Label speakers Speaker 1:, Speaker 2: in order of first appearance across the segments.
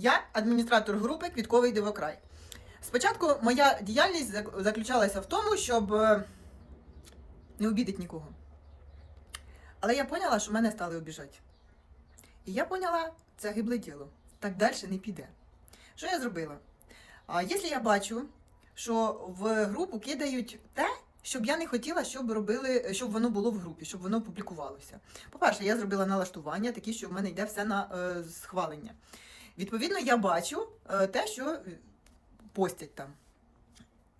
Speaker 1: Я адміністратор групи Квітковий Дивокрай. Спочатку моя діяльність заключалася в тому, щоб е, не обідати нікого. Але я поняла, що мене стали обіжати. І я поняла, це гибле діло. Так далі не піде. Що я зробила? А якщо я бачу, що в групу кидають те, щоб я не хотіла, щоб робили, щоб воно було в групі, щоб воно публікувалося. По-перше, я зробила налаштування, такі, що в мене йде все на е, схвалення. Відповідно, я бачу е, те, що постять там.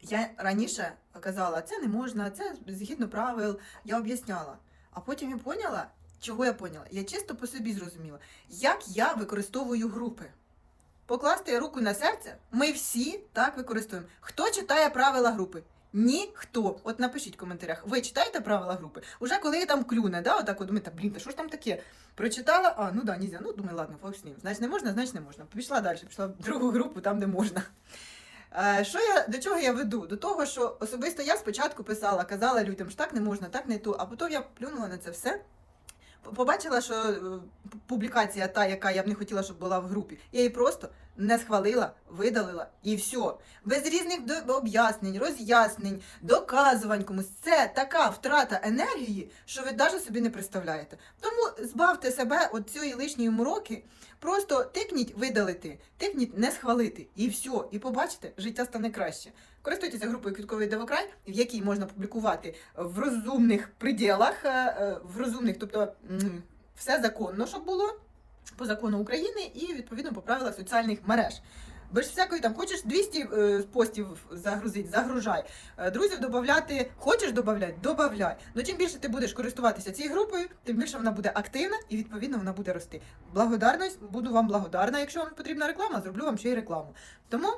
Speaker 1: Я раніше казала, це не можна, це згідно правил, я об'ясняла. А потім я поняла, чого я поняла? Я чисто по собі зрозуміла, як я використовую групи. Покласти руку на серце, ми всі так використовуємо. Хто читає правила групи? Ніхто. От напишіть в коментарях, ви читаєте правила групи? Уже коли там клюне, да, отак от думаєте, блін, та що ж там таке? Прочитала, а, ну да, нельзя. Ну, думаю, ладно, фокс ним. Значить не можна, значить не можна. Пішла далі, пішла в другу групу, там, де можна. Е, Що я до чого я веду? До того, що особисто я спочатку писала, казала людям, що так не можна, так не то, а потім я плюнула на це все. Побачила, що е, публікація та, яка я б не хотіла, щоб була в групі, я її просто не схвалила, видалила і все. Без різних об'яснень, роз'яснень, доказувань комусь. Це така втрата енергії, що ви навіть собі не представляєте. Тому збавте себе від цієї лишньої мороки, просто тикніть видалити, тикніть не схвалити, і все. І побачите, життя стане краще. Користуйтеся групою Квітковий Девокрай, в якій можна публікувати в розумних приділах, е, е, в розумних, тобто все законно, щоб було по закону України і відповідно по правилах соціальних мереж. Без всякої там хочеш 200 е, постів загрузити, загружай. Е, Друзів додати, хочеш додати, додавай. Ну чим більше ти будеш користуватися цією групою, тим більше вона буде активна і відповідно вона буде рости. Благодарність, буду вам благодарна. Якщо вам потрібна реклама, зроблю вам ще й рекламу. Тому